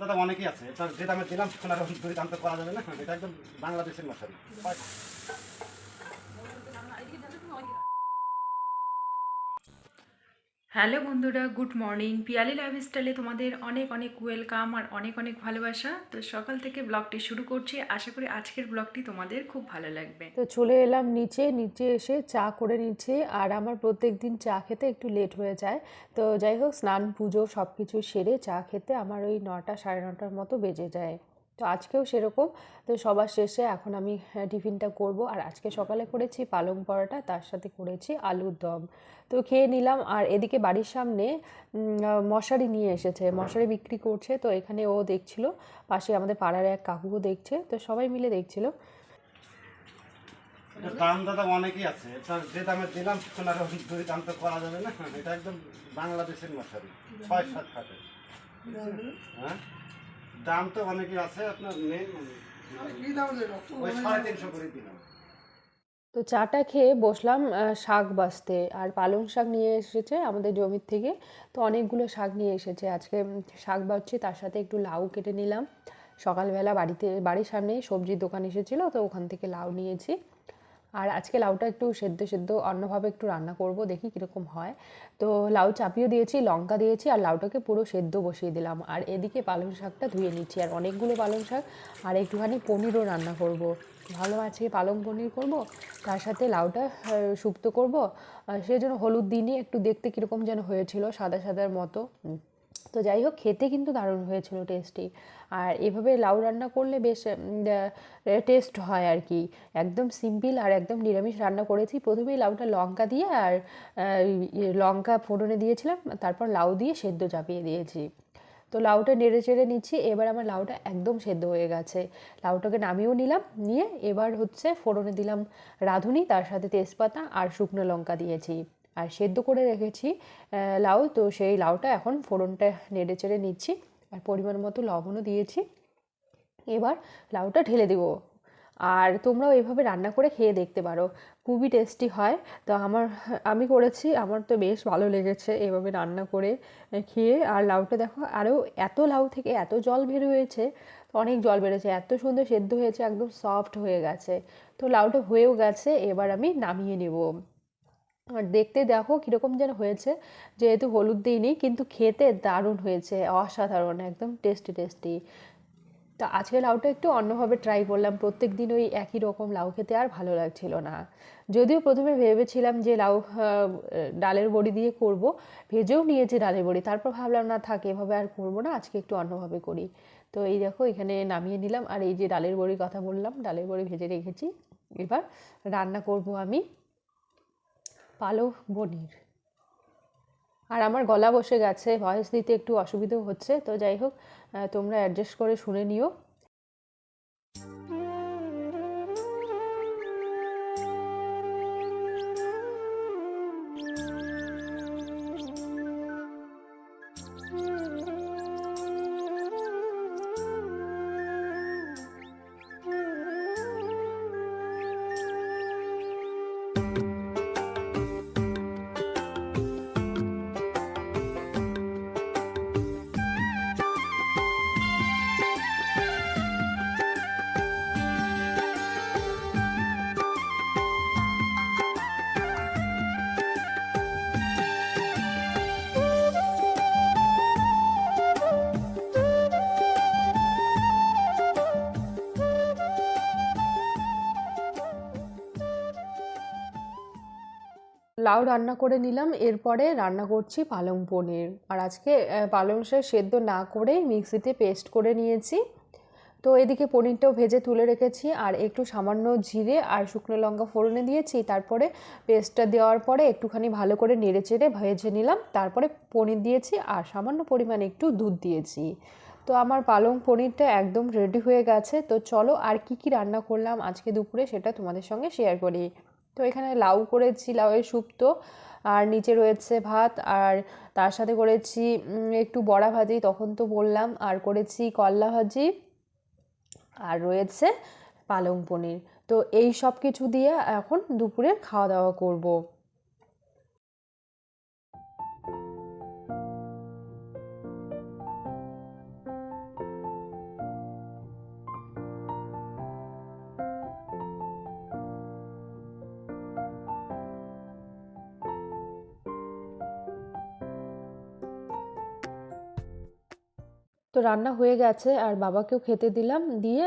দাদা অনেকই আছে। এটা যে দামে দিলাম সোনার দাম তো করা যাবে না। এটা একদম বাংলাদেশের মশারি। হ্যালো বন্ধুরা, গুড মর্নিং। পিয়ালি লাইফস্টাইলে তোমাদের অনেক অনেক ওয়েলকাম আর অনেক অনেক ভালোবাসা। তো সকাল থেকে ব্লগটি শুরু করছি। আশা করি আজকের ব্লগটি তোমাদের খুব ভালো লাগবে। তো চলে এলাম নিচে নিচে এসে চা করে নিচ্ছি আর আমার প্রত্যেক দিন চা খেতে একটু লেট হয়ে যায়। তো যাই হোক, স্নান, পুজো সব কিছু সেরে চা খেতে আমার ওই নটা সাড়ে নটার মতো বেজে যায়। তো আজকেও সেরকম। তো সবার শেষে এখন আমি হ্যাঁ, টিফিনটা করব। আর আজকে সকালে করেছি পালং পরোটা তার সাথে করেছি আলুর দম। তো খেয়ে নিলাম। আর এদিকে বাড়ির সামনে মশারি নিয়ে এসেছে। মশারি বিক্রি করছে। তো এখানে ও দেখছিল পাশে আমাদের পাড়ার এক কাকুও দেখছে। তো সবাই মিলে দেখছিল। দাম দাদা অনেকই আছে। যে দামে দিলাম সোনার দুই দাম তো করা যাবে না? এটা একদম বাংলাদেশের মশারি ছয় সাত খাটে হ্যাঁ? দাম তো অনেকই আছে আপনার নেই ওই সাড়ে তিনশো করে দিলাম তো চাটা খেয়ে বসলাম আহ, শাক বাছতে আর পালং শাক নিয়ে এসেছে আমাদের জমির থেকে। তো অনেকগুলো শাক নিয়ে এসেছে। আজকে শাক বাছছি তার সাথে একটু লাউ কেটে নিলাম। সকালবেলা বাড়িতে বাড়ির সামনেই সবজির দোকান এসেছিল তো ওখান থেকে লাউ নিয়েছি। আর আজকে লাউটা একটু সেদ্ধ সেদ্ধ অন্যভাবে একটু রান্না করব, দেখি কীরকম হয়। তো লাউ চাপিয়ে দিয়েছি, লঙ্কা দিয়েছি আর লাউটাকে পুরো সেদ্ধ বসিয়ে দিলাম। আর এদিকে পালং শাকটা ধুয়ে নিচ্ছি আর অনেকগুলো পালং শাক আর একটুখানি পনিরও রান্না করব। ভালো আছে পালং পনির করব, তার সাথে লাউটা শুক্তো করব। আর সেই জন্য হলুদ দিনই একটু দেখতে কীরকম যেন হয়েছিল, সাদা, সাদার মতো। তো যাই হোক, খেতে কিন্তু দারুণ হয়েছিল টেস্টি আর এভাবে লাউ রান্না করলে বেশ টেস্ট হয় আর কি। একদম সিম্পল আর একদম নিরামিষ রান্না করেছি। প্রথমেই লাউটা লঙ্কা দিয়ে আর লঙ্কা ফোড়নে দিয়েছিলাম, তারপর লাউ দিয়ে সেদ্ধ চাপিয়ে দিয়েছি। তো লাউটা নেড়ে চেড়ে নিচ্ছি, এবার আমার লাউটা একদম সেদ্ধ হয়ে গেছে। লাউটাকে নামিয়েও নিলাম, নিয়ে এবার হচ্ছে ফোড়নে দিলাম রাঁধুনি, তার সাথে তেজপাতা আর শুকনো লঙ্কা দিয়েছি। আর সেদ্ধ করে রেখেছি লাউ। তো সেই লাউটা এখন ফোড়নটা নেড়ে চেড়ে নিচ্ছি আর পরিমাণ মতো লবণও দিয়েছি। এবার লাউটা ঢেলে দেবো। আর তোমরাও এভাবে রান্না করে খেয়ে দেখতে পারো। খুবই টেস্টি হয়। তো আমার, আমি করেছি, আমার তো বেশ ভালো লেগেছে এভাবে রান্না করে খেয়ে। আর লাউটা দেখো আরও এত লাউ থেকে এত জল বের হয়েছে, অনেক জল বেড়েছে, এত সুন্দর সেদ্ধ হয়েছে, একদম সফট হয়ে গেছে। তো লাউটা হয়েও গেছে, এবার আমি নামিয়ে নেব। আর দেখতে দেখো কীরকম যেন হয়েছে। যেহেতু হলুদ দিইনি কিন্তু খেতে দারুণ হয়েছে, অসাধারণ, একদম টেস্টি টেস্টি তা আজকে লাউটা একটু অন্যভাবে ট্রাই করলাম, প্রত্যেক দিন ওই একই রকম লাউ খেতে আর ভালো লাগছিল না। যদিও প্রথমে ভেবেছিলাম যে লাউ ডালের বড়ি দিয়ে করব, ভেজেও নিয়েছি ডালের বড়ি, তারপর ভাবলাম, না থাকে, এভাবে আর করব না, আজকে একটু অন্যভাবে করি। তো এই দেখো, এখানে নামিয়ে নিলাম, আর এই যে ডালের বড়ির কথা বললাম, ডালের বড়ি ভেজে রেখেছি। এবার রান্না করব আমি। পালক বনির আর আমার গলা বসে গেছে ভয়েস দিতে একটু অসুবিধেও হচ্ছে, তো যাই হোক তোমরা অ্যাডজাস্ট করে শুনে নিও। লাউ রান্না করে নিলাম, এরপরে রান্না করছি পালং পনির। আর আজকে পালং শাক সেদ্ধ না করেই মিক্সিতে পেস্ট করে নিয়েছি। তো এদিকে পনিরটাও ভেজে তুলে রেখেছি, আর একটু সামান্য জিরে আর শুকনো লঙ্কা ফোড়নে দিয়েছি। তারপরে পেস্টটা দেওয়ার পরে একটুখানি ভালো করে নেড়ে চেড়ে ভেজে নিলাম। তারপরে পনির দিয়েছি আর সামান্য পরিমাণে একটু দুধ দিয়েছি। তো আমার পালং পনিরটা একদম রেডি হয়ে গেছে। তো চলো আর কি কি রান্না করলাম আজকে দুপুরে সেটা তোমাদের সঙ্গে শেয়ার করি। তো এখানে লাউ করেছি, লাউয়ের শুক্তো আর নিচে রয়েছে ভাত, আর তার সাথে করেছি একটু বড়া ভাজি, তখন তো বললাম। আর করেছি করলা ভাজি, আর রয়েছে পালং পনির। তো এই সব কিছু দিয়ে এখন দুপুরে খাওয়া দাওয়া করব। তো রান্না হয়ে গেছে আর বাবাকেও খেতে দিলাম। দিয়ে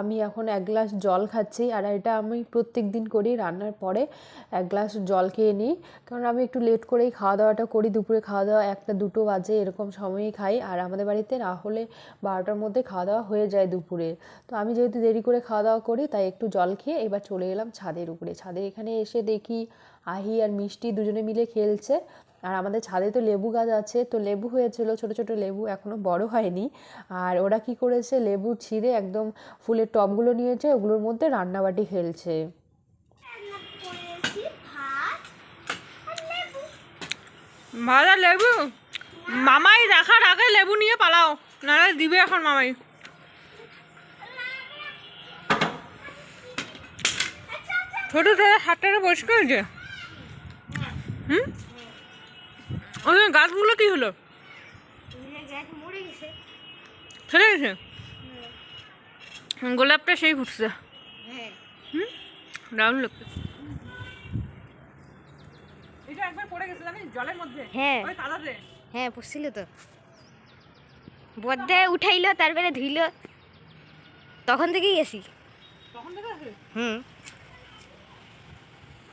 আমি এখন এক গ্লাস জল খাচ্ছি আর এটা আমি প্রত্যেক দিন করি রান্নার পরে। এক গ্লাস জল খেয়ে নিই। কারণ আমি একটু লেট করেই খাওয়া দাওয়াটা করি। দুপুরে খাওয়া দাওয়া একটা, দুটো বাজে এরকম সময়ই খাই। আর আমাদের বাড়িতে না হলে বারোটার মধ্যে খাওয়া দাওয়া হয়ে যায় দুপুরে। তো আমি যেহেতু দেরি করে খাওয়া দাওয়া করি, তাই একটু জল খেয়ে এবার চলে এলাম ছাদের উপরে। ছাদের এখানে এসে দেখি আহি আর মিষ্টি দুজনে মিলে খেলছে। আর আমাদের ছাদে তো লেবু গাছ আছে, তো লেবু হয়েছিল, ছোট ছোট লেবু এখনও বড় হয়নি। আর ওরা কি করেছে, লেবু ছিঁড়ে একদম ফুলের টবগুলো নিয়েছে, ওগুলোর মধ্যে রান্নাবাটি খেলছে। ভাজা লেবু? মামাই দেখার আগে লেবু নিয়ে পালাও, নাহলে দিবে এখন মামাই। ছোট ছোট হাতটাকে পরিষ্কার হয়েছে? হুম? ওই গাছগুলো কি হলো? গ্যাস ছেড়ে গেছে। গোলাপটা সেই ফুটছে। হ্যাঁ। দারুণ লাগছে এটা একবার পড়ে গেছে জানিস জলের মধ্যে? হ্যাঁ। ওই কাদাতে হ্যাঁ পড়ছিল তো। বদ্দে উঠাইলো তারপরে ধুইলো। তখন থেকেই আসি। তখন থেকে আছে হুম।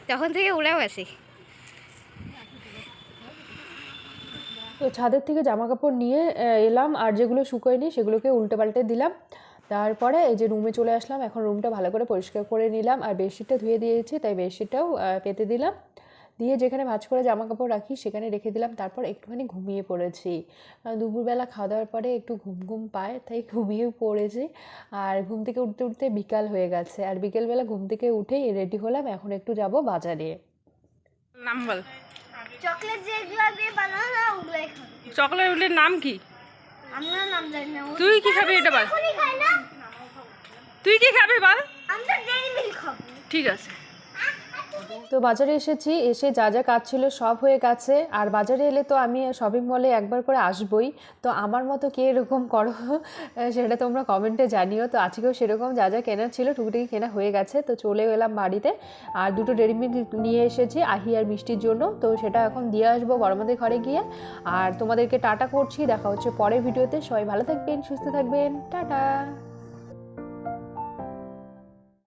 তখন থেকে উড়েও আছি তো ছাদের থেকে জামা কাপড় নিয়ে এলাম আর যেগুলো শুকোয়নি সেগুলোকে উল্টে পাল্টে দিলাম। তারপরে এই যে রুমে চলে আসলাম, এখন রুমটা ভালো করে পরিষ্কার করে নিলাম আর বেডশিটটা ধুয়ে দিয়েছি, তাই বেডশিটটাও পেতে দিলাম। দিয়ে যেখানে ভাজ করে জামা কাপড় রাখি সেখানে রেখে দিলাম, তারপর একটুখানি ঘুমিয়ে পড়েছি। দুপুরবেলা খাওয়া দাওয়ার পরে একটু ঘুম ঘুম পায়, তাই ঘুমিয়ে পড়েছি। আর ঘুম থেকে উঠতে উঠতে বিকাল হয়ে গেছে, আর বিকেলবেলা ঘুম থেকে উঠেই রেডি হলাম, এখন একটু যাব বাজারে। নাম চকলেট যেগুলো দিয়ে বানানো ওগুলাই খাব চকলেটের নাম কি? আমরা নাম জানি না তুই কি খাবি এটা বল? না। তুই কি খাবি বল? আমি ডেইরি মিল্ক খাব। ঠিক আছে। তো বাজারে এসেছি, এসে যা যা কাজ ছিল সব হয়ে গেছে। আর বাজারে এলে তো আমি শপিং মলে একবার করে আসবই। তো আমার মতো কে এরকম করো? সেটা তোমরা কমেন্টে জানিও। তো আজকেও সেরকম যা যা কেনার ছিল টুকটাকি কেনা হয়ে গেছে। তো চলে এলাম বাড়িতে। আর দুটো ডেরি নিয়ে এসেছি আহি আর মিষ্টির জন্য। তো সেটা এখন দিয়ে আসব বড়মাদের ঘরে গিয়ে। আর তোমাদেরকে টাটা করছি। দেখা হচ্ছে পরের ভিডিওতে। সবাই ভালো থাকবেন, সুস্থ থাকবেন। টাটা!